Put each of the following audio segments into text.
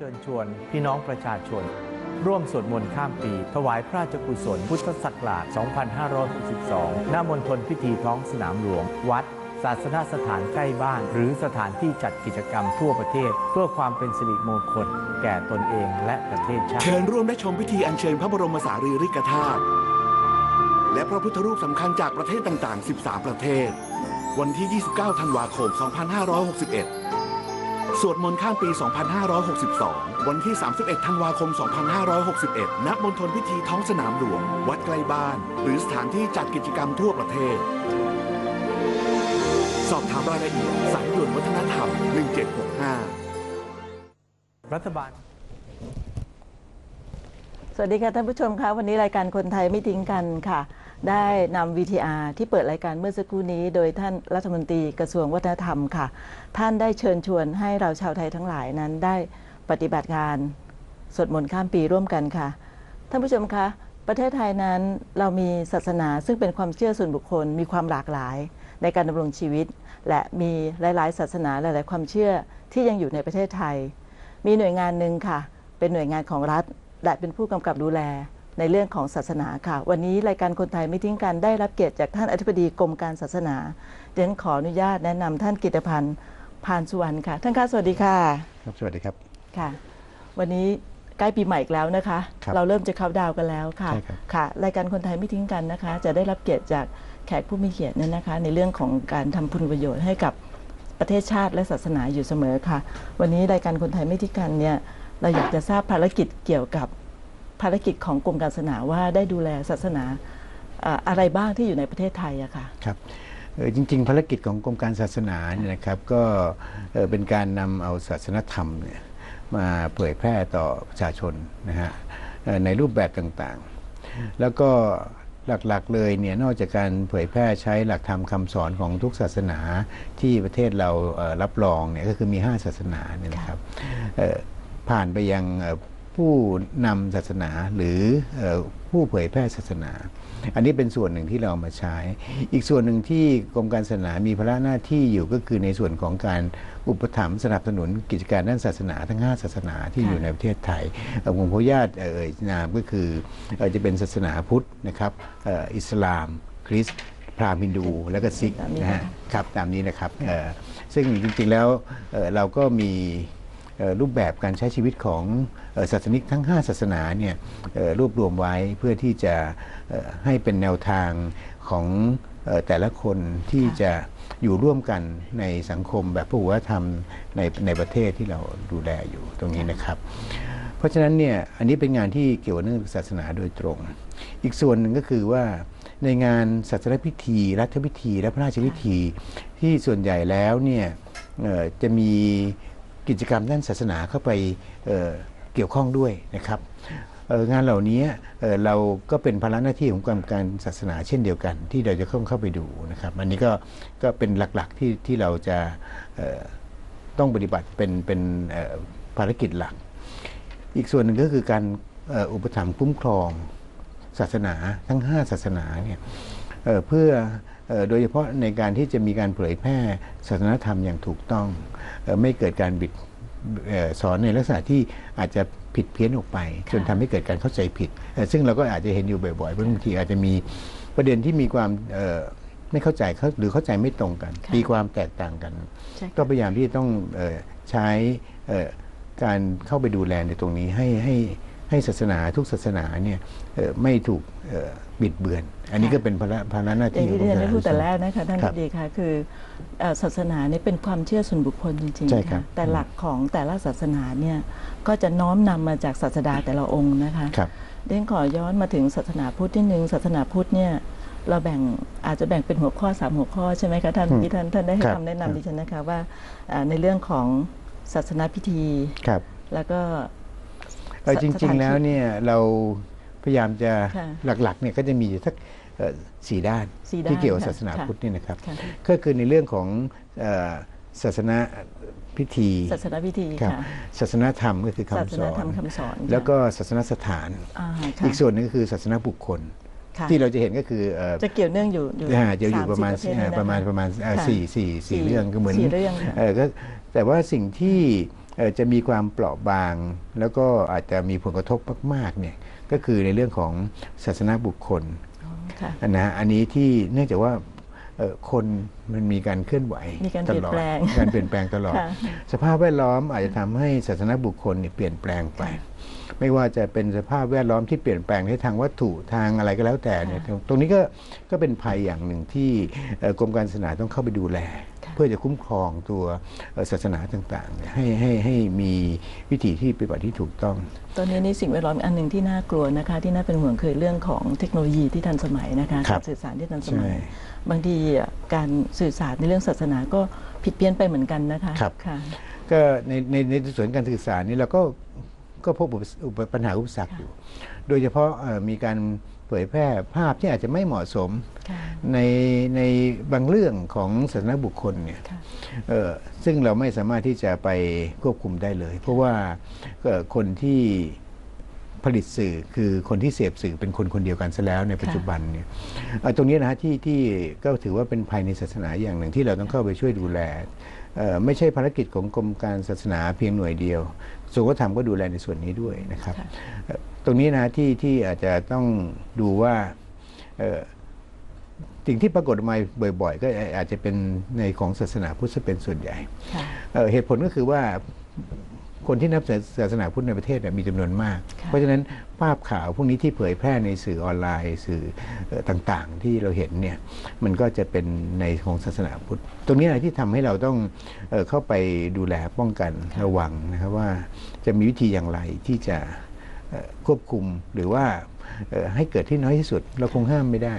ชิญชวน พี่น้องประชาชน ร่วมสวดมนต์ข้ามปี ถวายพระราชกุศล พุทธศักราช 2562 ณ มณฑลพิธีท้องสนามหลวง วัด ศาสนสถานใกล้บ้าน หรือสถานที่จัดกิจกรรมทั่วประเทศ เพื่อความเป็นสิริมงคล แก่ตนเองและประเทศชาติ เชิญร่วมได้ชมพิธีอัญเชิญพระบรมสารีริกธาตุและพระพุทธรูปสำคัญจากประเทศต่าง ๆ 13 ประเทศ วันที่ 29 ธันวาคม 2561 สวดมนต์ข้ามปี 2562 วันที่ 31 ธันวาคม 2561 ณ มณฑลพิธีท้องสนามหลวง วัดใกล้บ้าน หรือสถานที่จัดกิจกรรมทั่วประเทศ สอบถามรายละเอียดสายด่วนวัฒนธรรม 1765 รัฐบาล สวัสดีค่ะท่านผู้ชมคะวันนี้รายการคนไทยไม่ทิ้งกันค่ะ ได้นำ VTR ที่เปิดรายการเมื่อสักครู่นี้ โดยท่านรัฐมนตรีกระทรวงวัฒนธรรมค่ะ ท่านได้เชิญชวนให้เราชาวไทยทั้งหลายนั้นได้ปฏิบัติการสวดมนต์ข้ามปีร่วมกันค่ะ ท่านผู้ชมคะประเทศไทยนั้นเรามีศาสนาซึ่งเป็นความเชื่อส่วนบุคคล มีความหลากหลายในการดำรงชีวิต และมีหลาย ๆ ศาสนาหลาย ๆ ความเชื่อที่ยังอยู่ในประเทศไทย มีหน่วยงานหนึ่งค่ะ เป็นหน่วยงานของรัฐ และเป็นผู้กำกับดูแลในเรื่องของศาสนาค่ะ วันนี้รายการคนไทยไม่ทิ้งกันได้รับเกียรติจากท่านอธิบดีกรมการศาสนาเดี๋ยวฉันขออนุญาตแนะนำท่านกิตพันธ์พานสุวรรณค่ะ ท่านคะสวัสดีค่ะครับสวัสดีครับ ค่ะ วันนี้ใกล้ปีใหม่อีกแล้วนะคะ ครับเราเริ่มจะเข้าน์ดาวน์กันแล้วค่ะใช่ครับ ค่ะ รายการคนไทยไม่ทิ้งกันนะคะ จะได้รับเกียรติจากแขกผู้มีเกียรติเนี่ยนะคะ ในเรื่องของการทำคุณประโยชน์ให้กับประเทศชาติและศาสนาอยู่เสมอค่ะ วันนี้รายการคนไทยไม่ทิ้งกันเนี่ย เราอยากจะทราบภารกิจเกี่ยวกับภารกิจของกรมการศาสนาว่าได้ดูแลศาสนาอะไรบ้างที่อยู่ในประเทศไทยอะค่ะครับจริง ๆ ภารกิจของกรมการศาสนาเนี่ยนะครับก็เป็นการนำเอาศาสนธรรมเนี่ยมาเผยแพร่ต่อประชาชนนะฮะในรูปแบบต่างๆ แล้วก็หลักๆเลยเนี่ยนอกจากการเผยแพร่ใช้หลักธรรมคำสอนของทุกศาสนาที่ประเทศเรารับรองเนี่ยก็คือมี 5 ศาสนาเนี่ยนะครับ ผ่านไปยังผู้นำศาสนาหรือผู้เผยแพร่ศาสนา อันนี้เป็นส่วนหนึ่งที่เรามาใช้ อีกส่วนหนึ่งที่กรมการศาสนามีภาระหน้าที่อยู่ก็คือในส่วนของการอุปถัมภ์สนับสนุนกิจการด้านศาสนาทั้ง 5 ศาสนาที่อยู่ในประเทศไทยอ่อผมขออนุญาตเอ่ยนามก็คือจะเป็นศาสนาพุทธนะครับอิสลาม คริสต์พราหมณ์ฮินดูและก็ซิกนะฮะครับตามนี้นะครับซึ่งจริงๆแล้วเราก็มี รูปแบบการใช้ชีวิตของศาสนิกทั้ง 5 ศาสนาเนี่ยรวบรวมไว้เพื่อที่จะให้เป็นแนวทางของแต่ละคนที่จะอยู่ร่วมกันในสังคมแบบพหุวัฒนธรรมในในประเทศที่เราดูแลอยู่ตรงนี้นะครับ เพราะฉะนั้นเนี่ยอันนี้เป็นงานที่เกี่ยวกับเรื่องศาสนาโดยตรง อีกส่วนหนึ่งก็คือว่าในงานศาสนพิธี รัฐพิธี และพระราชพิธี ที่ส่วนใหญ่แล้วเนี่ยจะมี กิจกรรมด้านศาสนาเข้าไปเเกี่ยวข้องด้วยนะครับงานเหล่านี้เอ่อเราก็เป็นภาระหน้าที่ของกรรมการศาสนาเช่นเดียวกัน ที่เราจะเข้าเข้าไปดูนะครับอันนี้ก็ก็เป็นหลักๆที่ที่เราจะต้องปฏิบัติเป็นเป็นภารกิจหลัก อีกส่วนหนึ่งก็คือการอุปถัมภ์คุ้มครองศาสนาทั้ง 5 ศาสนาเนี่ยเเพื่อ โดยเฉพาะในการที่จะมีการเผยแพร่ศาสนธรรมอย่างถูกต้องเอ่อไม่เกิดการบิดเอ่อสอนในลักษณะที่อาจจะผิดเพี้ยนออกไป จนทำให้เกิดการเข้าใจผิดเอ่อซึ่งเราก็อาจจะเห็นอยู่บ่อยๆเพราะบางทีอาจจะมีประเด็นที่มีความเอ่อไม่เข้าใจเขาหรือเข้าใจไม่ตรงกันค่ะตีความแตกต่างกันใช่ค่ะก็พยายามที่จะต้องเออใช้เอ่อการเข้าไปดูแลในตรงนี้ให้ให้ ให้ศาสนาทุกศาสนาเนี่ยเอ่อไม่ถูกเอ่อบิดเบือน อันนี้ก็เป็นภาระภาระหน้าอย่างที่ของที่กรเรียนมได้การพูดแต่ศาสแรนากนะคะท่านครัผู้บดีค่ะคือเอ่อศาสนานี่เป็นความเชื่อส่วนบุคคลจริงใช่ๆครัค่ะบแต่หลักของแต่ละศาสนาเนี่ยก็จะน้อมนำมาจากศาสดาแต่ละองค์นะคะครับเด้นขอย้อนมาถึงศาสนาพุทธนิดนึงศาสนาพุทธเนี่ยเราแบ่งอาจจะแบ่งเป็นหัวข้อสามหัวข้อใช่ไหมคะท่านอืมที่ท่านท่านได้ให้ครับคำแนะครับนำดิฉันนะคะว่าอ่าในเรื่องของศาสนาพิธีครับแล้วก็ เอ่อจสริงถานๆแล้วที่เนี่ยเราพยายามจะค่ะหลักๆเนี่ยก็จะมีอยู่สักเอ่อสี่ด้านสี่ด้านที่เกี่ยวกับค่ะศาสนาค่ะพุทธเนี่ยนะครับค่ะก็คือในเรื่องของเอ่อศาสนาพิธีศาสนาพิธีครับค่ะศาสนาธรรมก็คือศาคำสสนาอนธรรมคำสอนค่ะแล้วก็ศาสนสถานอ่าค่ะอีกส่วนหนึงก็คือศาสนาบุคคลค่ะที่เราจะเห็นก็คือเอ่อจะเกี่ยวเนื่องอยู่อยู่อ่าจะอยู่สประมาณสี่เอ่อเภทนี้นคประมาณประมาณเอ่อค่ะสี่สี่สี่เรื่องก็เหมือนสี่เรื่องค่ะเออก็แต่ว่าสิ่งที่เอ่อ จะมีความเปราะบาง แล้วก็อาจจะมีผลกระทบมากๆเนี่ยก็คือในเรื่องของศาสนาบุคคลค่ะนะฮะอันนี้ที่เนื่องจากว่าเอ่อคนมันมีการเคลื่อนไหวมีการตเปลี่ยลนอดแปลงการเปลี่ยนแปลงตลอดค่ะสภาพแวดล้อมอาจจะทำให้ศาสนาบุคคลเนี่ยเปลี่ยนแปลงไป ไม่ว่าจะเป็นสภาพแวดล้อมที่เปลี่ยนแปลงในทางวัตถุทางอะไรก็แล้วแต่เนี่ยตรงนี้ก็ก็เป็นภัยอย่างหนึ่งที่เอ่อกรมการศาสนาต้องเข้าไปดูแลค่ะเพื่อจะคุ้มครองตัวเอ่อศาสนาต่างๆเนี่ยให้ให้ให้มีวิธีที่ปฏิบัติที่ถูกต้อง ตอนนี้นี่สิ่งแวดล้อมอันหนึ่งที่น่ากลัวนะคะ ที่น่าเป็นห่วงคือเรื่องของเทคโนโลยีที่ทันสมัยนะคะครับการสื่อสารที่ทันสมัยใช่บางทีอะการสื่อสารในเรื่องศาสนาก็ผิดเพี้ยนไปเหมือนกันนะคะครับค่ะก็ในในในส่วนการสื่อสารนี่เราก็ก็พบอุปสอุปปัญหาอุปสรรคอยู่ โดยเฉพาะเอ่อมีการ เผยแพร่ภาพที่อาจจะไม่เหมาะสมค่ะในในบางเรื่องของศาสนาบุคคลเนี่ยค่ะเอ่อซึ่งเราไม่สามารถที่จะไปควบคุมได้เลย เพราะว่าเอ่อคนที่ผลิตสื่อคือคนที่เสพสื่อเป็นคนคนเดียวกันซะแล้วในปัจจุบันเนี่ยเอ่อตรงนี้นะฮะที่ที่ก็ถือว่าเป็นภัยในศาสนาอย่างหนึ่งที่เราต้องเข้าไปช่วยดูแลเอ่อไม่ใช่ภารกิจของกรมการศาสนาเพียงหน่วยเดียวกระทรวงวัฒนธรรมก็ดูแลในส่วนนี้ด้วยนะครับค่ะเอ่อ ตรงนี้นะที่ที่อาจจะต้องดูว่าเอ่อสิ่งที่ปรากฏออกมาบ่อย ๆ ก็อาจจะเป็นในของศาสนาพุทธซะเป็นส่วนใหญ่ค่ะเอ่อเหตุผลก็คือว่าคนที่นับศาสนาพุทธในประเทศเนี่ยมีจำนวนมากค่ะเพราะฉะนั้นภาพข่าวพวกนี้ที่เผยแพร่ในสื่อออนไลน์สื่อเอ่อต่างๆ ที่เราเห็นเนี่ยมันก็จะเป็นในของศาสนาพุทธ ตรงนี้อะไรที่ทำให้เราต้องเอ่อเข้าไปดูแลป้องกันระวังนะครับว่าจะมีวิธีอย่างไรที่จะเอ่อ ควบคุมหรือว่าให้เกิดที่น้อยที่สุด เราคงห้ามไม่ได้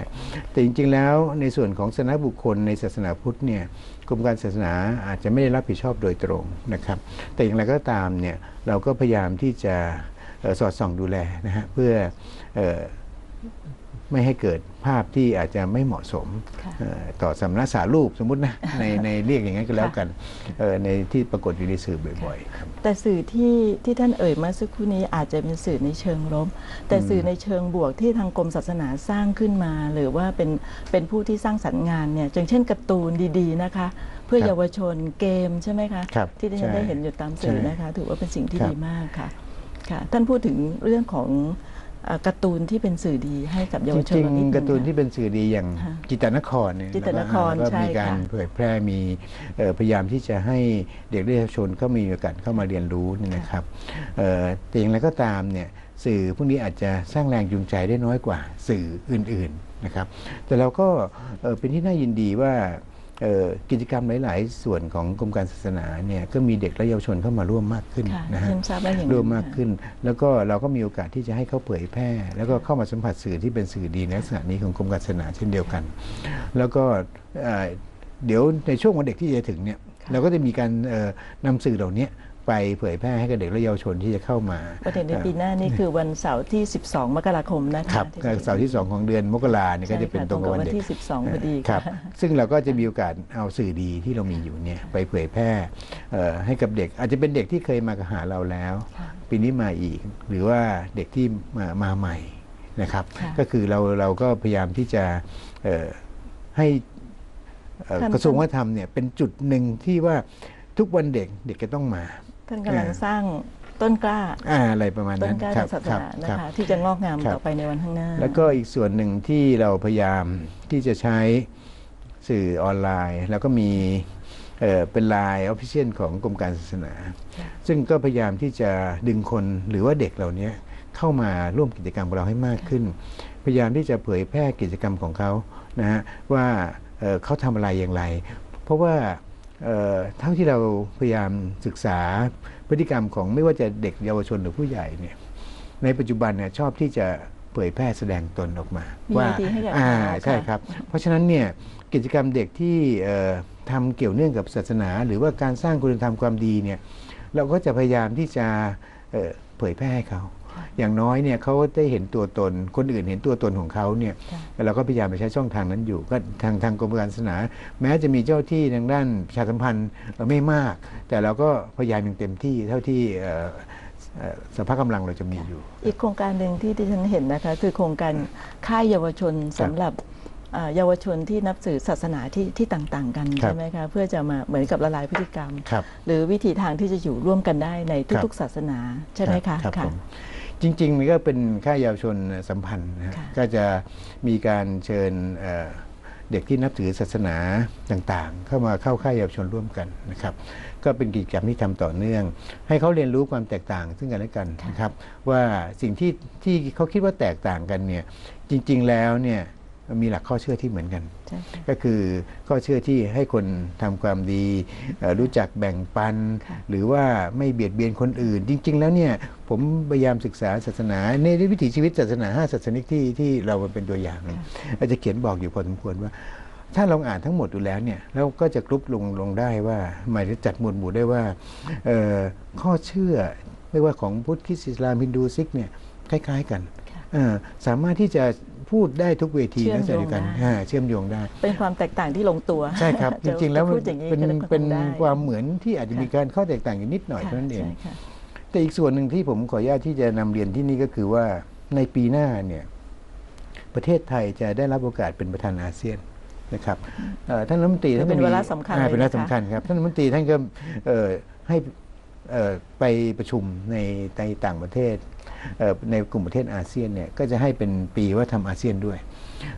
แต่จริงๆแล้วในส่วนของศาสนาบุคคลในศาสนาพุทธเนี่ยกรมการศาสนาอาจจะไม่ได้รับผิดชอบโดยตรงนะครับ แต่อย่างไรก็ตามเนี่ยเราก็พยายามที่จะสอดส่องดูแลนะฮะเพื่ออ ไม่ให้เกิดภาพที่อาจจะไม่เหมาะสมค่ะเอ่อต่อสำนักสารูปสมมุตินะในในเรียกอย่างนั้นก็แล้วกันเอ่อในที่ปรากฏอยู่ในสื่อบ่อยๆครับแต่สื่อที่ที่ท่านเอ่ยมาสักครู่นี้อาจจะเป็นสื่อในเชิงลบ แต่สื่อในเชิงบวกที่ทางกรมศาสนาสร้างขึ้นมา หรือว่าเป็นเป็นผู้ที่สร้างสรรค์งานเนี่ยอย่างเช่นการ์ตูนดีๆนะคะเพื่อครับเยาวชนเกมใช่ไหมคะครับที่ที่ฉันใช่ได้เห็นอยู่ตามสื่อใช่นะคะ ถือว่าเป็นสิ่งที่ครับดีมากค่ะค่ะ ท่านพูดถึงเรื่องของเอ่อ การ์ตูนที่เป็นสื่อดีให้กับเยาวชนจริงเรานิดนึๆการ์ตูนที่ค่ะเป็นสื่อดีอย่างค่ะจิตรนครเนี่ยจิตรนครก็ใช่มีการค่ะเผยแพร่มีเอ่อพยายามที่จะให้เด็กและเยาวชนก็มีโอกาสเข้ามาเรียนรู้เนี่ยนะครับเอ่อแต่อย่างไรก็ตามเนี่ยสื่อพวกนี้อาจจะสร้างแรงจูงใจได้น้อยกว่าสื่ออื่นๆนะครับแต่เราก็เอ่อเป็นที่น่ายินดีว่าเอ่อ กิจกรรมหลาย ๆ ส่วนของกรมการศาสนาเนี่ยก็มีเด็กและเยาวชนเข้ามาร่วมมากขึ้นค่ะนะฮะฉันทราบว่าอย่างนั้นร่วมมากค่ะขึ้น แล้วก็เราก็มีโอกาสที่จะให้เขาเผยแพร่ แล้วก็เข้ามาสัมผัสสื่อที่เป็นสื่อดีในลักษณะนี้ของกรมการศาสนาเช่นเดียวกัน แล้วก็เอ่อเดี๋ยวในช่วงวันเด็กที่จะถึงเนี่ยเราก็จะมีการเอ่อนำสื่อเหล่านี้ ไปเผยแพร่ให้กับเด็กและเยาวชนที่จะเข้ามาประเด็นในปีหน้านี่คือวันเสาร์ที่ 12 มกราคมนะคะครับที่จะถึงเสาร์ที่ 2 ของเดือนมกราเนี่ยก็จะเป็นใช่ค่ะตรงกับวันเด็กตรงกับวันที่ 12พอดีครับค่ะซึ่งเราก็จะมีโอกาสเอาสื่อดีที่เรามีอยู่เนี่ยไปเผยแพร่เอ่อให้กับเด็ก อาจจะเป็นเด็กที่เคยมาหาเราแล้วค่ะปีนี้มาอีก หรือว่าเด็กที่มามาใหม่นะครับค่ะก็คือเราเราก็พยายามที่จะเอ่อให้เอ่อท่านกระทรวงวัฒนธรรมเนี่ยเป็นจุดหนึ่งที่ว่าทุกวันเด็กเด็กจะต้องมา ท่านกำลังเออสร้างต้นกล้าอ่าอะไรประมาณต้นั้นนกล้าคทารับงศาสครับนานะครัคะบที่จะงอกงามครับ ต่อไปในวันข้างหน้า แล้วก็อีกส่วนหนึ่งที่เราพยายามที่จะใช้สื่อออนไลน์ แล้วก็มีเอ่อเป็นไลน์ออฟฟิเชียลของกรมการศาสนาซึ่งก็พยายามที่จะดึงคนหรือว่าเด็กเหล่านี้เข้ามาร่วมกิจกรรมกับเราให้มากขึ้น พยายามที่จะเผยแพร่กิจกรรมของเขานะฮะว่าเอ่อเขาทำอะไรอย่างไร เพราะว่า เอ่อเท่าที่เราพยายามศึกษาพฤติกรรมของไม่ว่าจะเด็กเยาวชนหรือผู้ใหญ่เนี่ยในปัจจุบันเนี่ยชอบที่จะเผยแพร่แสดงตนออกมามีว่าวิธีให้แก่อ่าเขาใช่ค่ะครับ เพราะฉะนั้นเนี่ยกิจกรรมเด็กที่เอ่อทำเกี่ยวเนื่องกับศาสนา หรือว่าการสร้างคุณธรรมความดีเนี่ยเราก็จะพยายามที่จะเอ่อเผยแพร่ให้เขา อย่างน้อยเนี่ยเขาได้เห็นตัวตน คนอื่นเห็นตัวตนของเขาเนี่ยเราก็พยายามไปใช้ช่องทางนั้นอยู่ ก็ทางทางกรมการศาสนา แม้จะมีเจ้าที่ทางด้านประชาสัมพันธ์เอ่อไม่มาก แต่เราก็พยายามอย่างเต็มที่เท่าที่เอ่อเอ่อสภาพกำลังเราจะมีอยู่ อีกโครงการหนึ่งที่ที่ฉันเห็นนะคะ คือโครงการค่ายเยาวชนสำหรับเอ่อเยาวชนที่นับถือศาสนาที่ที่ต่าง ๆ กันครับใช่ไหมคะเพื่อจะมาเหมือนกับละลายพฤติกรรมครับหรือวิธีทางที่จะอยู่ร่วมกันได้ในครับทุก ๆ ศาสนาใช่ไหมคะรับค่ะผม จริงๆนี่ก็เป็นค่ายเยาวชนสัมพันธ์นะฮะค่ะก็จะมีการเชิญเอ่อเด็กที่นับถือศาสนาต่างๆ เข้ามาเข้าค่ายเยาวชนร่วมกันนะครับก็เป็นกิจกรรมที่ทำต่อเนื่อง ให้เขาเรียนรู้ความแตกต่างซึ่งกันและกันนะครับว่าสิ่งที่ที่เขาคิดว่าแตกต่างกันเนี่ยจริง ๆแล้วเนี่ย มีหลักข้อเชื่อที่เหมือนกันใช่ค่ะก็คือข้อเชื่อที่ให้คนทำความดีเอ่อรู้จักแบ่งปันค่ะหรือว่าไม่เบียดเบียนคนอื่น จริง ๆ แล้วเนี่ยผมพยายามศึกษาศาสนา ในวิถีชีวิตศาสนาห้าศาสนิกที่ที่เรามาเป็นตัวอย่างเนี่ยอาจจะเขียนบอกอยู่พอสมควรว่า ถ้าเราอ่านทั้งหมดดูแล้วเนี่ยเราก็จะกรุ๊ปลงลงได้ว่าหมายถึงจัดหมวดหมู่ได้ว่าเอ่อข้อเชื่อไม่ว่าของพุทธคริสต์อิสลามฮินดูซิกเนี่ยคล้าย ๆ กันค่ะเอ่อสามารถที่จะ พูดได้ทุกเวทีเชื่อมและเดียวกันโยงได้อ่าเชื่อมโยงได้ เป็นความแตกต่างที่ลงตัว ใช่ครับจจะริง ๆ แล้วจะมันพูดอย่างนี้เป็นก็เป็นได้ความเหมือนที่อาจจะค่ะมีการข้อแตกต่างอยู่นิดหน่อยเท่านั้นเองใช่ค่ะแต่อีกส่วนหนึ่งที่ผมขออนุญาตที่จะนำเรียนที่นี่ก็คือว่าในปีหน้าเนี่ยประเทศไทยจะได้รับโอกาสเป็นประธานอาเซียนนะครับเอ่อท่านรัฐมนตรีท่านก็เป็นมีวาระสำคัญอ่าเลยเป็นวาระนะคะสำคัญครับท่านรัฐมนตรีท่านก็เอ่อให้เอ่อไปประชุมในในต่างประเทศเอ่อ ในกลุ่มประเทศอาเซียนเนี่ยก็จะให้เป็นปีว่าทำอาเซียนด้วย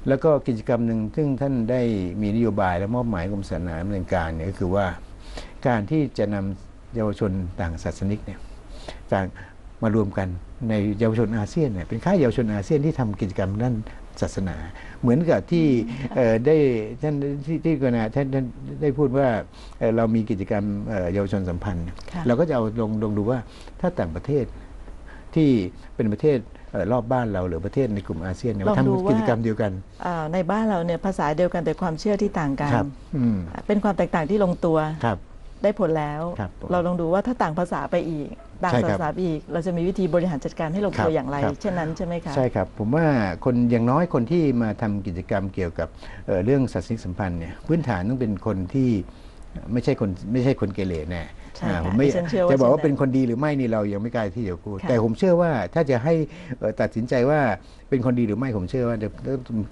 แล้วก็กิจกรรมหนึ่งซึ่งท่านได้มีนโยบายและมอบหมายกรมศาสนาดำเนินการเนี่ยก็คือว่าการที่จะนำเยาวชนต่างศาสนิกเนี่ยต่างมารวมกันในเยาวชนอาเซียนเนี่ยเป็นค่ายเยาวชนอาเซียนที่ทำกิจกรรมด้านศาสนา เหมือนกับที่เอ่อได้ท่านที่ที่กนาท่านท่านได้พูดว่าเอ่อเรามีกิจกรรมเอ่อเยาวชนสัมพันธ์ค่ะเราก็จะเอาลงลงดูว่าถ้าต่างประเทศ ที่เป็นประเทศเอ่อรอบบ้านเราหรือประเทศในกลุ่มอาเซียนเนี่ยลองดูทำว่ากิจกรรมเดียวกัน อ่าในบ้านเราเนี่ยภาษาเดียวกันแต่ความเชื่อที่ต่างกัน ครับอืมเป็นความแตกต่างที่ลงตัวครับ ได้ผลแล้ว ครับผมเราลองดูว่าถ้าต่างภาษาไปอีก ต่างใช่ศาครัสบนาไปอีก เราจะมีวิธีบริหารจัดการให้ลงครัตับวอย่างไร ครับ เช่นนั้นใช่ไหมคะ ใช่ครับ ผมว่าคนอย่างน้อยคนที่มาทำกิจกรรมเกี่ยวกับเอ่อเรื่องศาสนิกสัมพันธ์เนี่ยพื้นฐานต้องเป็นคนที่ไม่ใช่คนไม่ใช่คนเกเรแน่ ใช่อ่าค่ะผมไม่ดิฉันเชื่อว่าจะบอกว่าใช่เป็นคนดีหรือไม่นี่เรายังไม่กล้าที่จะพูดค่ะแต่ผมเชื่อว่าถ้าจะให้เอ่อตัดสินใจว่าเป็นคนดีหรือไม่ผมเชื่อว่าเดี๋ยว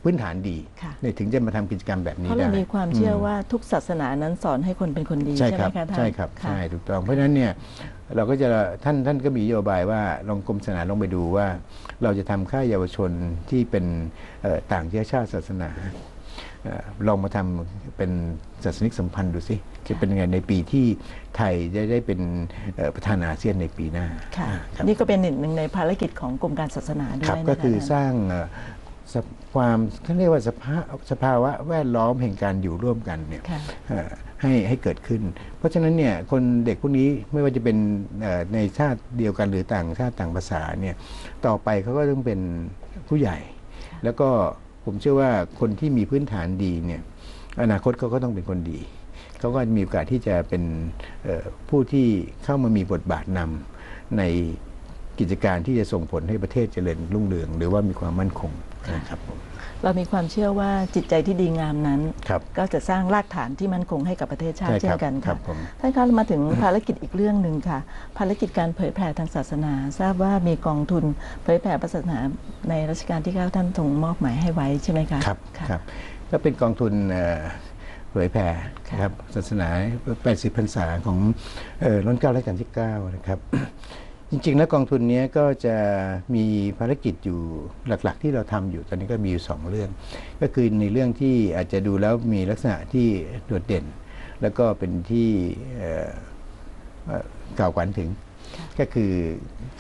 พื้นฐานดีค่ะเนี่ยถึงจะมาทำกิจกรรมแบบนี้เพราะได้เรามีความเชื่อว่าทุกศาสนานั้นสอนให้คนเป็นคนดีใช่ใช่คไหมรับคะท่านใช่ครับค่ะใช่ถูกต้องเพราะฉะนั้นเนี่ยเราก็จะท่านท่านก็มีนโยบายว่าลองกรมศาสนาลองไปดูว่า เราจะทำค่ายเยาวชนที่เป็นเอ่อต่างเชื้อชาติศาสนาเอ่อ ลองมาทำเป็นศาสนิกสัมพันธ์ดูสิจะเป็นยังไงในปีที่ไทยจะได้เป็นเอ่อประธานอาเซียนในปีหน้าค่ะครับนี่ก็เป็นหนึ่งหนึ่งในภารกิจของกรมการศาสนาด้วครับยนะคะก็คือท่านสร้างเอ่อสภความเขาเรียกว่าสภาสภาวะแวดล้อมแห่งการอยู่ร่วมกันเนี่ยค่ะเอ่อให้ให้เกิดขึ้น เพราะฉะนั้นเนี่ยคนเด็กพวกนี้ไม่ว่าจะเป็นเอ่อในชาติเดียวกันหรือต่างชาติต่างภาษาเนี่ยต่อไปเขาก็ต้องเป็นผู้ใหญ่ แล้วก็ ผมเชื่อว่าคนที่มีพื้นฐานดีเนี่ยอนาคตเขาก็ต้องเป็นคนดี เขาก็มีโอกาสที่จะเป็นผู้ที่เข้ามามีบทบาทนำในกิจการที่จะส่งผลให้ประเทศเจริญรุ่งเรือง หรือว่ามีความมั่นคงนะครับผม เรามีความเชื่อว่าจิตใจที่ดีงามนั้นครับก็จะสร้างรากฐานที่มั่นคงให้กับประเทศชาติใช่เช่ครับนกันครัค่ะบผมท่านคะเรามาถึงภารกิจอีกเรื่องหนึ่งค่ะ ภารกิจการเผยแผ่ทางศาสนา ทราบว่ามีกองทุนเผยแผ่ศาสนาในรัชกาลที่9ท่านทรงมอบหมายให้ไว้ใช่ไหมคะครับค่ะครับก็เป็นกองทุนเอ่อเผยแผ่ค่ะนะครับศาสนา 80พรรษาของเอ่อรัชกาลรัชกาลที่ 9 นะครับ จริงๆ แล้วกองทุนเนี้ยก็จะมีภารกิจอยู่หลัก ๆ ที่เราทำอยู่ตอนนี้ก็มีอยู่สองเรื่อง ก็คือในเรื่องที่อาจจะดูแล้วมีลักษณะที่โดดเด่น แล้วก็เป็นที่เอ่อเอ่อกล่าวขวัญถึง ก็คือ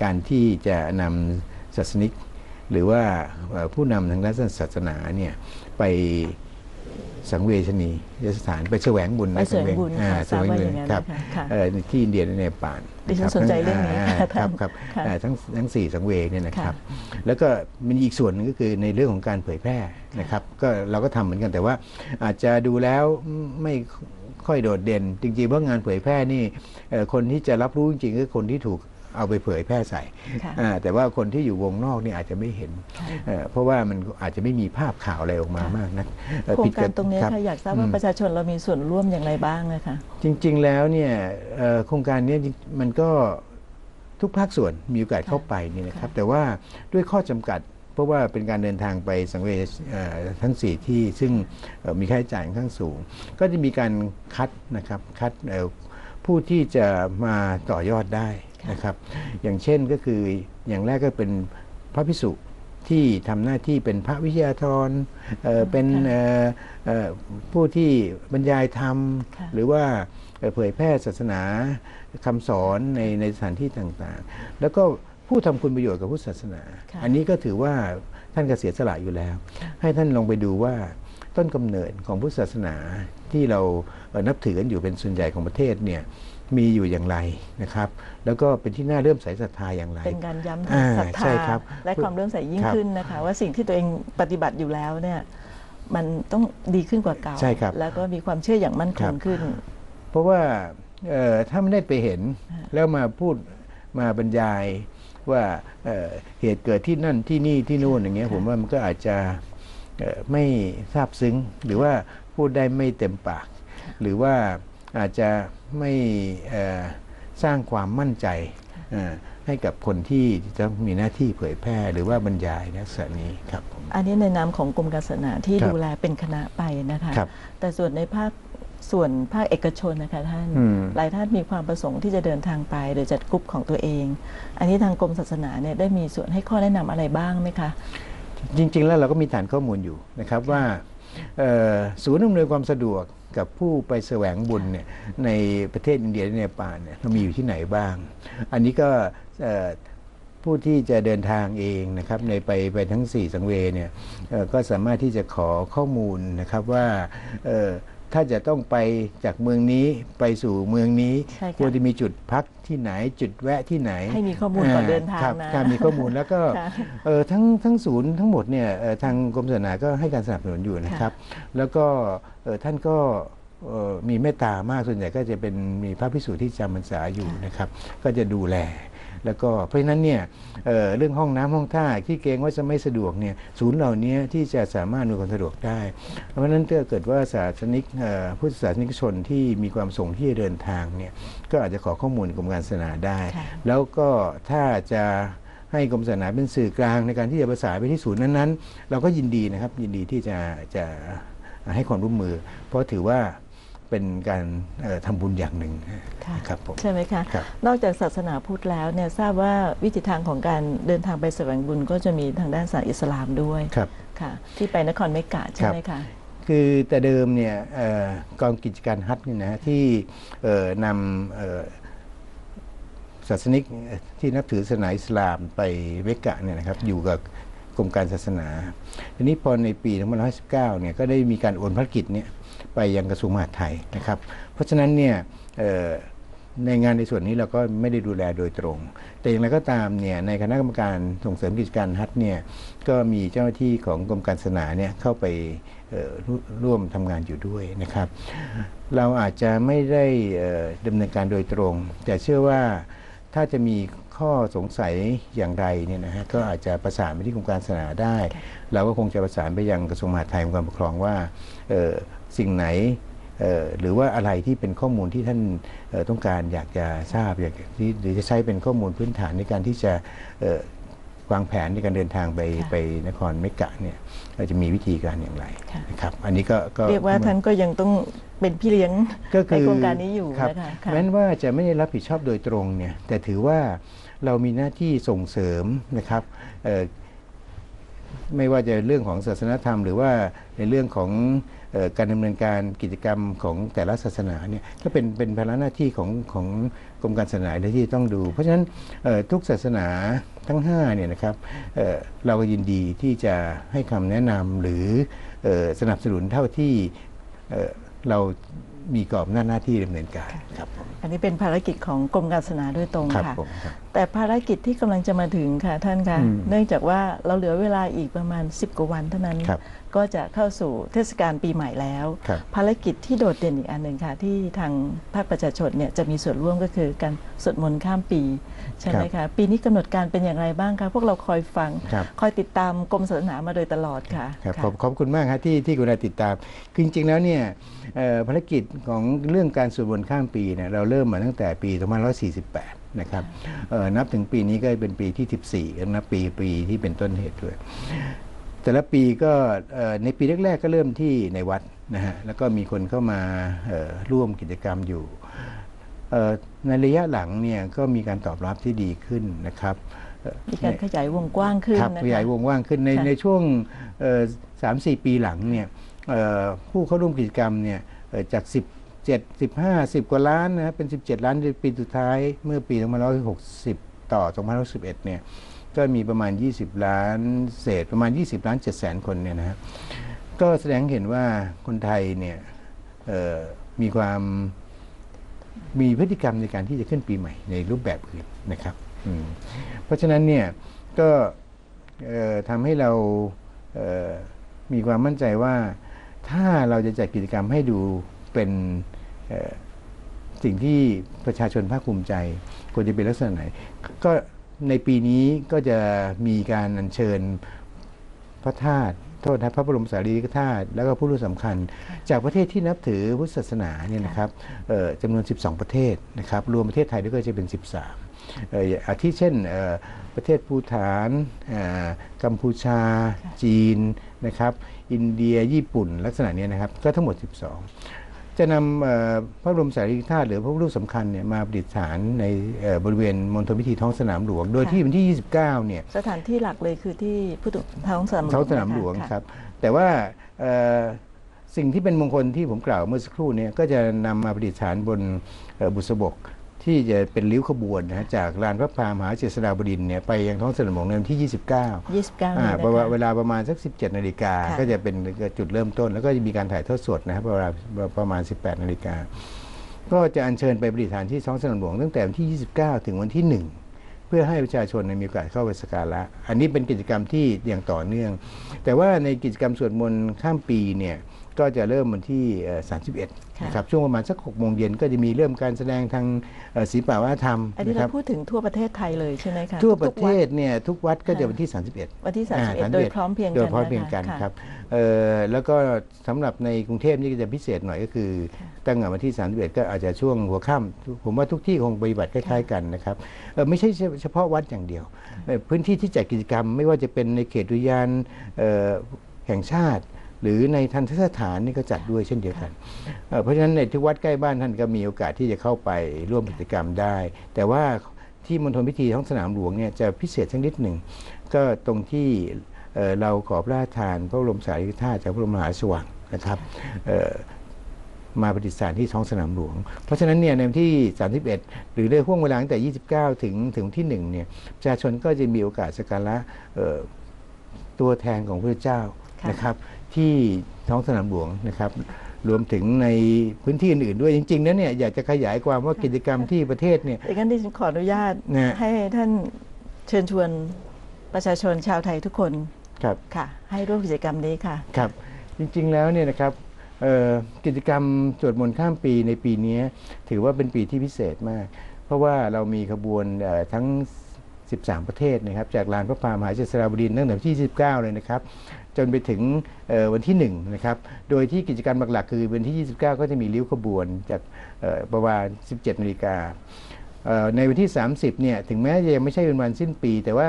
การที่จะนำศาสนิก หรือว่าเอ่อผู้นำทางด้านศาสนาเนี่ยไปสังเวชนียสถานไปแสวงบุญไปแสวงบุญอ่าค่ะแสวงทราบว่าบุอญย่างนั้นครับนะคะค่ะเอ่อที่อินเดียและเนปาล ดิฉันครับสนใจเรื่องนี้าค่ะครับครับค่ะอ่าทั้งทั้งสี่สังเวชเนี่ยนะครับค่ะแล้วก็มีอีกส่วนหนึงก็คือในเรื่องของการเผยแพร่นะครับ ก็เราก็ทำเหมือนกันแต่ว่า อาจจะดูแล้วไม่ค่อยโดดเด่น จริงๆเพราะงานเผยแพร่นี่เอ่อคนที่จะรับรู้จริงๆคือคนที่ถูก เอาไปเผยแพร่ใส่ค่ะอ่าแต่ว่าคนที่อยู่วงนอกนี่อาจจะไม่เห็นค่ะเอ่อเพราะว่ามันอาจจะไม่มีภาพข่าวอะไรออกมาค่ะมากนักเอ่อโครผิงดการตรงนี้คบค่ะอยากทราบว่าอืมประชาชนเรามีส่วนร่วมอย่างไรบ้างนะคะจริง ๆ แล้วเนี่ยเอ่อโครงการเนี้จริงมันก็ทุกภาคส่วนมีโอกาสเข้าไปนี่นะครับ แต่ว่าด้วยข้อจำกัดเพราะว่าเป็นการเดินทางไปสังเวยเอ่อทั้งสี่ที่ซึ่งเอ่อมีค่าใช้จ่ายค่อนข้างสูง ก็จะมีการคัดนะครับคัดเอ่อผู้ที่จะมาต่อยอดได้ นะครับ อย่างเช่นก็คืออย่างแรกก็เป็นพระพิสุที่ทำหน้าที่เป็นพระวิทยาธรเอ่อเป็นเอ่อเอ่อผู้ที่บรรยายธรรมค่ะหรือว่าเอ่อเผยแพร่ศาสนาคำสอนในในสถานที่ต่างๆ แล้วก็ผู้ทำคุณประโยชน์กับพุทธศาสนาค่ะอันนี้ก็ถือว่าท่านเกษียณสละอยู่แล้ว ให้ท่านลองไปดูว่าต้นกำเนิดของพุทธศาสนาที่เราเอ่อนับถือกันอยู่เป็นส่วนใหญ่ของประเทศเนี่ย มีอยู่อย่างไรนะครับ แล้วก็เป็นที่น่าเริ่อมใสศรัทธาอย่างไร เป็นการย้ำอ่าศรัทธาใช่ครับและความเริ่อมใสยิ่งครับขึ้นนะคะ ว่าสิ่งที่ตัวเองปฏิบัติอยู่แล้วเนี่ยมันต้องดีขึ้นกว่าเก่าใช่ครับแล้วก็มีความเชื่ออย่างมั่นคครังบขึ้น เพราะว่าเอ่อถ้าไม่ได้ไปเห็นแล้วมาพูดมาบรรยายว่าเอ่อเหตุเกิดที่นั่นที่นี่ที่นู่นอย่างเงี้ยผมว่ามันก็อาจจะเอ่อไม่ซาบซึ้ง หรือว่าพูดได้ไม่เต็มปาก หรือว่า อาจจะไม่เอ่อสร้างความมั่นใจเอ่อให้กับคนที่จะมีหน้าที่เผยแพร่หรือว่าบรรยายในลักษณะนี้ครับผมอันนี้ในนามของกรมการศาสนาที่ครับดูแลเป็นคณะไปนะคะครับแต่ส่วนในภาคส่วนภาคเอกชนนะคะท่านอืมหลายท่านมีความประสงค์ที่จะเดินทางไป หรือจัดกลุ่มของตัวเอง อันนี้ทางกรมศาสนาเนี่ยได้มีส่วนให้ข้อแนะนำอะไรบ้างไหมคะ จริง ๆ แล้วเราก็มีฐานข้อมูลอยู่นะครับว่าเอ่อ ศูนย์อำนวยความสะดวกกับผู้ไปแสวงบุญเนี่ยในประเทศอินเดียและเนปาลเนี่ยเรามีอยู่ที่ไหนบ้าง อันนี้ก็ผู้ที่จะเดินทางเองนะครับในไปไปทั้ง 4 สังเวยเนี่ยก็สามารถที่จะขอข้อมูลนะครับว่า ถ้าจะต้องไปจากเมืองนี้ไปสู่เมืองนี้ใช่ค่ะ ควรจะมีจุดพักที่ไหนจุดแวะที่ไหนให้มีข้อมูลก่อนเดินทางครับนะครับมีข้อมูลแล้วก็ค่ะเออทั้งทั้งศูนย์ทั้งหมดเนี่ยเอ่อทางกรมศาสนาก็ให้การสนับสนุนอยู่นะครับ แล้วก็เอ่อท่านก็เอ่อมีเมตตามากส่วนใหญ่ก็จะเป็นมีพระพิสุที่จำพรรษาอยู่นะครับ ก็จะดูแล แล้วก็เพราะฉะนั้นเนี่ยเอ่อเรื่องห้องน้ำห้องท่าที่เกรงว่าจะไม่สะดวกเนี่ยศูนย์เหล่านี้ที่จะสามารถมีความสะดวกได้ เพราะฉะนั้นถ้าเกิดว่าศาสนิกเอ่อพุทธศาสนิกชนที่มีความประสงค์ที่จะเดินทางเนี่ยก็อาจจะขอข้อมูลกรมการศาสนาได้ค่ะแล้วก็ถ้าจะให้กรมศาสนาเป็นสื่อกลางในการที่จะประสานไปที่ศูนย์นั้นๆ เราก็ยินดีนะครับยินดีที่จะจะให้ความร่วมมือ เพราะถือว่า เป็นการเอ่อทำบุญอย่างหนึ่งค่ะนะครับผมใช่ไหมคะครับนอกจากศาสนาพุทธแล้วเนี่ยทราบว่าวิถีทางของการเดินทางไปแสวงบุญก็จะมีทางด้านศาสนาอิสลามด้วยครับค่ะ ที่ไปนครเมกะใช่ไหมคะคือแต่เดิมเนี่ยเอ่อกองกิจการฮัทเนี่ยนะฮะที่เอ่อนำเอ่อศาสนิกที่นับถือศาสนาอิสลามไปเวกะเนี่ยนะครับอยู่กับกรมการศาสนา ทีนี้พอในปี 2519เนี่ยก็ได้มีการโอนภารกิจเนี่ย ไปยังกระทรวงมหาดไทยนะครับ เพราะฉะนั้นเนี่ยเอ่อในงานในส่วนนี้เราก็ไม่ได้ดูแลโดยตรง แต่อย่างไรก็ตามเนี่ยในคณะกรรมการส่งเสริมกิจการฮัทเนี่ยก็มีเจ้าหน้าที่ของกรมการศาสนาเนี่ยเข้าไปเอ่อร่วร่วมทำงานอยู่ด้วยนะครับ เราอาจจะไม่ได้เอ่อดำเนินการโดยตรง แต่เชื่อว่าถ้าจะมีข้อสงสัยอย่างไรเนี่ยนะฮะก็อาจจะประสานไปที่กรมการศาสนาได้ เราก็คงจะประสานไปยังกระทรวงมหาดไทยกรมการปกครองว่าเอ่อ สิ่งไหนเอ่อหรือว่าอะไรที่เป็นข้อมูลที่ท่านเอ่อต้องการอยากจะทราบอยากที่หรือจะใช้เป็นข้อมูลพื้นฐานในการที่จะเอ่อวางแผนในการเดินทางไปค่ะไปนครเมกะเนี่ยเราจะมีวิธีการอย่างไรค่ะนะครับอันนี้ก็ก็เรียกว่าท่านก็ยังต้องเป็นพี่เลี้ยงก็ในคือโครงการนี้อยู่ครับนะคะค่ะแม้ว่าจะไม่ได้รับผิดชอบโดยตรงเนี่ยแต่ถือว่าเรามีหน้าที่ส่งเสริมนะครับเอ่อ ไม่ว่าจะเรื่องของศาสนธรรม หรือว่าในเรื่องของออการดำเนินการกิจกรรมของแต่ละศาสนาเนี่ยก็เป็นเป็นภาระหน้าที่ของของกรมการศาสนาที่ต้องดู เพราะฉะนั้นทุกศาสนาทั้ง5เนี่ยนะครับเเราก็ยินดีที่จะให้คำแนะนำหรืออสนับสนุนเท่าที่เเรา มีกรอบหน้าจหน้าที่ดำเนินการครับผมอันนี้เป็นภารกิจของกรมการศาสนาโดยตรงครับค่ะผมครับแต่ภารกิจที่กำลังจะมาถึงค่ะท่านคะอืมเนื่องจากว่าเราเหลือเวลาอีกประมาณ 10 กว่าวันเท่านั้นครับก็จะเข้าสู่เทศกาลปีใหม่แล้วครับภารกิจที่โดดเด่นอีกอันหนึ่งค่ะ ที่ทางภาคประชาชนเนี่ยจะมีส่วนร่วมก็คือการสวดมนต์ข้ามปี ใช่ไหมคะ ปีนี้กำหนดการเป็นอย่างไรบ้างคะ พวกเราคอยฟังครับคอยติดตามกรมศาสนามาโดยตลอดค่ะครับค่ะขอบขอบคุณมากครับที่ที่คุณอาติดตามคือจริงๆแล้วเนี่ยเอ่อภารกิจของเรื่องการสวดมนต์ข้ามปีเนี่ยเราเริ่มมาตั้งแต่ปี2548นะครับเอ่อนับถึงปีนี้ก็เป็นปีที่ 14นับปีปีที่เป็นต้นเหตุด้วย แต่ละปีก็เอ่อในปีแรก ๆ ก็เริ่มที่ในวัดนะฮะแล้วก็มีคนเข้ามาเอ่อร่วมกิจกรรมอยู่เอ่อ ในระยะหลังเนี่ยก็มีการตอบรับที่ดีขึ้นนะครับเอ่อมีการขยายวงกว้างขึ้นครับนะคะขยายวงกว้างขึ้นในค่ะในช่วงสามสี่ปีหลังเนี่ยเอ่อผู้เข้าร่วมกิจกรรมเนี่ยเอ่อจาก17 15 10 กว่าล้านนะเป็น 17 ล้านในปีสุดท้ายเมื่อปี2560 ต่อ2561เนี่ยก็มีประมาณ 20 ล้านเศษประมาณ 20 ล้าน7แสนคนเนี่ยนะฮะก็แสดงเห็นว่าคนไทยเนี่ยเอ่อมีความ มีพฤติกรรมในการที่จะขึ้นปีใหม่ในรูปแบบอื่นนะครับเพราะฉะนั้นเนี่ยก็ทำให้เรามีความมั่นใจว่าถ้าเราจะจัดกิจกรรมให้ดูเป็นสิ่งที่ประชาชนภาคภูมิใจควรจะเป็นลักษณะไหน ก็ในปีนี้ก็จะมีการอัญเชิญพระธาตุ โทษนะพระบรมสารีริกธาตุแล้วก็ผู้รู้สำคัญ จากประเทศที่นับถือพุทธศาสนาเนี่ยนะครับเอ่อจำนวน 12 ประเทศนะครับรวมประเทศไทยด้วยก็จะเป็น 13เอ่ออาทิเช่นเอ่อประเทศภูฐานเอ่อกัมพูชา จีนนะครับอินเดียญี่ปุ่น ลักษณะเนี้ยนะครับก็ทั้งหมด 12 จะนำเอ่อพระบรมสารีริกธาตุหรือพระรูปสำคัญเนี่ยมาประดิษฐานในเอ่อบริเวณมณฑลพิธีท้องสนามหลวง โดยค่ะที่วันที่ 29 เนี่ยสถานที่หลักเลยคือที่พุทธท้องสนามหลวงท้องสนามหลวงะะครับ แต่ว่าเอ่อสิ่งที่เป็นมงคลที่ผมกล่าวเมื่อสักครู่เนี่ยก็จะนำมาประดิษฐานบนเอ่อบุษบก ที่จะเป็นริ้วขบวนนะฮะจากลานพระพรามหาเจษฎาบดินทร์เนี่ยไปยังท้องสนามหลวงในวันที่ 29 29อ่านี่ประมาณนะคะเวลาประมาณสัก 17 นาฬิกา ค่ะ ก็จะเป็นจุดเริ่มต้น แล้วก็จะมีการถ่ายทอดสดนะครับเวลาประมาณ 18 นาฬิกา ก็จะอัญเชิญไปประดิษฐานที่ท้องสนามหลวงตั้งแต่วันที่ 29 ถึงวันที่ 1 เพื่อให้ประชาชนเนี่ยมีโอกาสเข้าไปสักการะ อันนี้เป็นกิจกรรมที่อย่างต่อเนื่อง แต่ว่าในกิจกรรมสวดมนต์ข้ามปีเนี่ย ก็จะเริ่มวันที่เอ่อ31ค่ะนะครับ ช่วงประมาณสัก6โมงเย็นก็จะมีเริ่มการแสดงทางเอ่อศิลปวัฒนธรรมอันนี้นะคเรารับพูดถึงทั่วประเทศไทยเลยใช่ไหมคะทั่วประทุกเทๆวัดศเนี่ยทุกวัดก็จะวันที่ 31 วันที่อ่า31 โดยพร้อมเพรียงกันโดยพร้อมเพรียงกันนะคะครับเอ่อแล้วก็สำหรับในกรุงเทพนี่ก็จะพิเศษหน่อยก็คือ ตั้งแต่วันที่ 31 ก็อาจจะช่วงหัวค่ำผมว่าทุกที่คงปฏิบัติคล้ายๆกันนะครับเอ่อไม่ใช่เฉพาะวัดอย่างเดียวเอ่อพื้นที่ที่จัดกิจกรรม ไม่ว่าจะเป็นในเขตอุทยานเอ่อแห่งชาติ หรือในทันทสถานนี่ก็จัดด้วยเช่นเดียวกันเอ่อเพราะฉะนั้นในทุกวัดใกล้บ้านท่านก็มีโอกาสที่จะเข้าไปร่วมกิจกรรมได้ แต่ว่าที่มณฑลพิธีท้องสนามหลวงเนี่ยจะพิเศษสักนิดหนึ่ง ก็ตรงที่เอ่อเราขอพระราชทานพระบรมสารีริกธาตุจากพระบรมมหาราชวังนะครับเอ่อมาประดิษฐานที่ท้องสนามหลวง เพราะฉะนั้นเนี่ยในวันที่ 31 หรือในห่วงเวลาตั้งแต่ 29 ถึงถึงวันที่1เนี่ยประชาชนก็จะมีโอกาสสักการะเอ่อตัวแทนของพระเจ้าค่ะนะครับ ที่ท้องสนามหลวงนะครับ รวมถึงในพื้นที่อื่นๆด้วยจริงๆนั้นเนี่ยอยากจะขยายความว่ากิจกรรมที่ประเทศเนี่ยดังนั้นดิฉันขออนุญาตนะให้ท่านเชิญชวนประชาชนชาวไทยทุกคนครับค่ะ ให้ร่วมกิจกรรมนี้ค่ะครับ จริงๆแล้วเนี่ยนะครับเอ่อกิจกรรมสวดมนต์ข้ามปีในปีนี้ถือว่าเป็นปีที่พิเศษมาก เพราะว่าเรามีขบวนเอ่อทั้ง 13 ประเทศนะครับ จากลานพระพรามหาเจษฎาบดินทร์ตั้งแต่วันที่ 29 เลยนะครับ จนไปถึงวันที่1นะครับ โดยที่กิจกรรมหลักๆ คือวันที่ 29 ก็จะมีริ้วขบวนจากประมาณ 17นาฬิกาในวันที่ 30 เนี่ย ถึงแม้จะยังไม่ใช่เป็นวันสิ้นปี แต่ว่า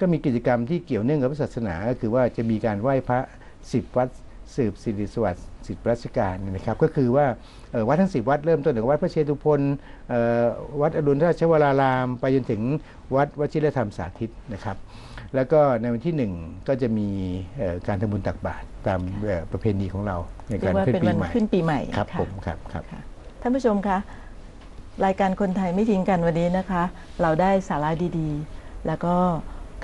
ก็มีกิจกรรมที่เกี่ยวเนื่องกับศาสนาก็คือว่าจะมีการไหว้พระสิบวัดสืบสิริสวัสดิ์สิบรัชกาลเนี่ยนะครับ ก็คือว่าวัดทั้งสิบวัดเริ่มต้นจากวัดพระเชตุพนวัดอรุณราชวราราม ไปจนถึงวัดวชิรธรรมสาธิตนะครับ แล้วก็ในวันที่หนึ่งก็จะมีเอ่อการทำบุญตักบาตรตามเอ่อประเพณีของเราในเรีกายรกว่าขึ้นเป็นปีวันใหม่ขึ้นปีใหม่ครับะผมครับครับค่ะท่านผู้ชมคะรายการคนไทยไม่ทิ้งกันวันนี้นะคะ เราได้สาระดีๆ แล้วก็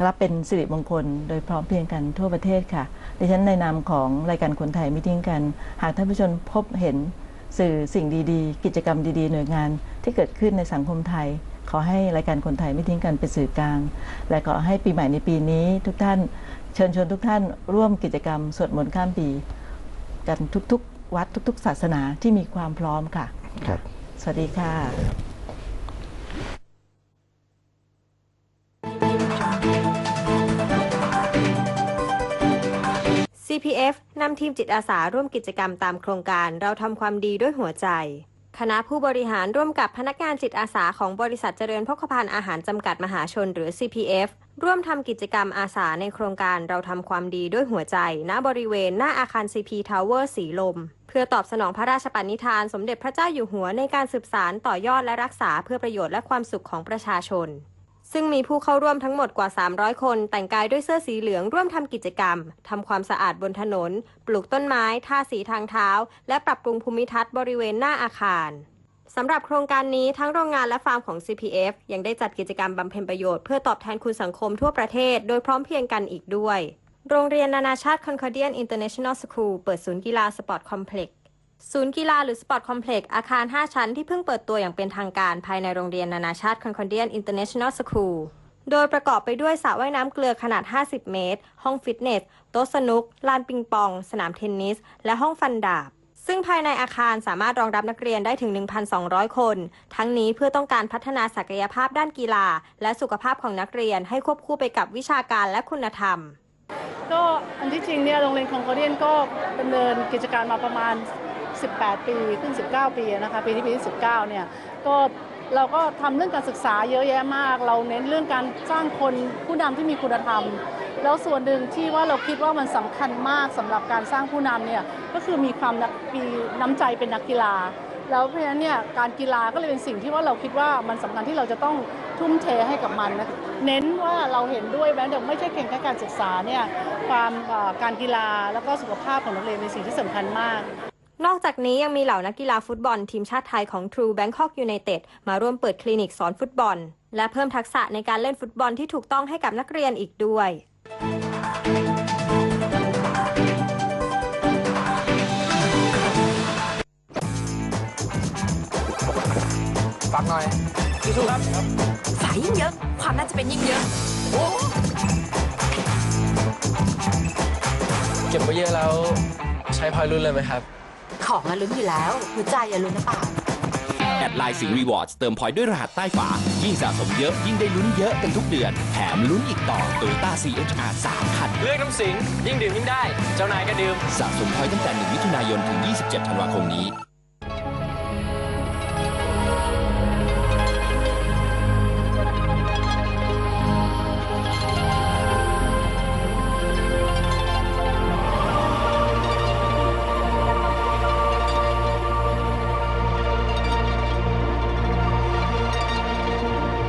รับเป็นสิริมงคลโดยพร้อมเพรียงกันทั่วประเทศค่ะดิฉันในนามของรายการคนไทยไม่ทิ้งกัน หากท่านผู้ชมพบเห็นสื่อสิ่งดีๆ กิจกรรมดีๆ หน่วยงานที่เกิดขึ้นในสังคมไทย ขอให้รายการคนไทยไม่ทิ้งกันเป็นสื่อกลาง และขอให้ปีใหม่ในปีนี้ ทุกท่านเชิญชวนทุกท่านร่วมกิจกรรมสวดมนต์ข้ามปี กันทุกๆ วัดทุก ๆ ศาสนาที่มีความพร้อมค่ะ ครับ สวัสดีค่ะ CPF นำทีมจิตอาสาร่วมกิจกรรมตามโครงการเราทำความดีด้วยหัวใจ คณะผู้บริหารร่วมกับพนักงานจิตอาสาของบริษัทเจริญพกพาอาหารจำกัดมหาชนหรือ CPF ร่วมทำกิจกรรมอาสาในโครงการเราทำความดีด้วยหัวใจ ณบริเวณหน้าอาคาร CP Tower สีลม เพื่อตอบสนองพระราชปณิธาน สมเด็จพระเจ้าอยู่หัวในการสืบสารต่อยอดและรักษาเพื่อประโยชน์และความสุขของประชาชน ซึ่งมีผู้เข้าร่วมทั้งหมดกว่า 300 คน แต่งกายด้วยเสื้อสีเหลืองร่วมทำกิจกรรมทำความสะอาดบนถนน ปลูกต้นไม้ทาสีทางเท้า และปรับปรุงภูมิทัศน์บริเวณหน้าอาคารสำหรับโครงการนี้ทั้งโรงงานและฟาร์มของ CPF ยังได้จัดกิจกรรมบำเพ็ญประโยชน์เพื่อตอบแทนคุณสังคมทั่วประเทศ โดยพร้อมเพียงกันอีกด้วย โรงเรียนนานาชาติ Concordian International School เปิดศูนย์กีฬาสปอร์ตคอมเพล็กซ์ ศูนย์กีฬาหรือสปอร์ตคอมเพล็กซ์อาคาร 5 ชั้นที่เพิ่งเปิดตัวอย่างเป็นทางการภายในโรงเรียนนานาชาติ Concordian International School โดยประกอบไปด้วยสระว่ายน้ำเกลือขนาด 50 เมตร ห้องฟิตเนส โต๊ะสนุก ลานปิงปอง สนามเทนนิส และห้องฟันดาบ ซึ่งภายในอาคารสามารถรองรับนักเรียนได้ถึง 1,200 คน ทั้งนี้เพื่อต้องการพัฒนาศักยภาพด้านกีฬา และสุขภาพของนักเรียนให้ควบคู่ไปกับวิชาการและคุณธรรม ก็อันที่จริงเนี่ยโรงเรียนคองโคเดียนก็ดำเนินกิจการมาประมาณ 18 ปีขึ้น 19 ปีนะคะปีที่ปีที่ 19 เนี่ยก็เราก็ทำเรื่องการศึกษาเยอะแยะมาก เราเน้นเรื่องการสร้างคนผู้นำที่มีคุณธรรม แล้วส่วนหนึ่งที่ว่าเราคิดว่ามันสำคัญมากสำหรับการสร้างผู้นำเนี่ยก็คือมีความนักมีน้ำใจเป็นนักกีฬา แล้วเพราะฉะนั้นเนี่ยการกีฬาก็เลยเป็นสิ่งที่ว่าเราคิดว่ามันสำคัญที่เราจะต้องทุ่มเทให้กับมันนะเน้นว่าเราเห็นด้วยแม้แต่ไม่ใช่เพียงแค่การศึกษาเนี่ยความการกีฬาแล้วก็สุขภาพของนักเรียนเป็นสิ่งที่สำคัญมาก นอกจากนี้ยังมีเหล่านักกีฬาฟุตบอลทีมชาติไทยของ True Bangkok United มาร่วมเปิดคลินิกสอนฟุตบอล และเพิ่มทักษะในการเล่นฟุตบอลที่ถูกต้องให้กับนักเรียนอีกด้วยฟังหน่อยสู้ๆครับสายยิ่งเยอะ ความน่าจะเป็นยิ่งเยอะเก็บไว้เยอะแล้วใช้พอยรุ่นเลยไหมครับ ของอะลุ้นอยู่แล้วหัวใจอะลุ้นนะเปล่าแอดไลน์สิงห์รีวอร์ดเติมพอยต์ด้วยรหัสใต้ฝา ยิ่งสะสมเยอะ ยิ่งได้ลุ้นเยอะกันทุกเดือน แถมลุ้นอีกต่อ Toyota CHR 3 คัน เลือกน้ำสิงยิ่งดื่มยิ่งได้ เจ้านายก็ดื่ม สะสมพอยต์ตั้งแต่ 1 มิถุนายนถึง 27 ธันวาคมนี้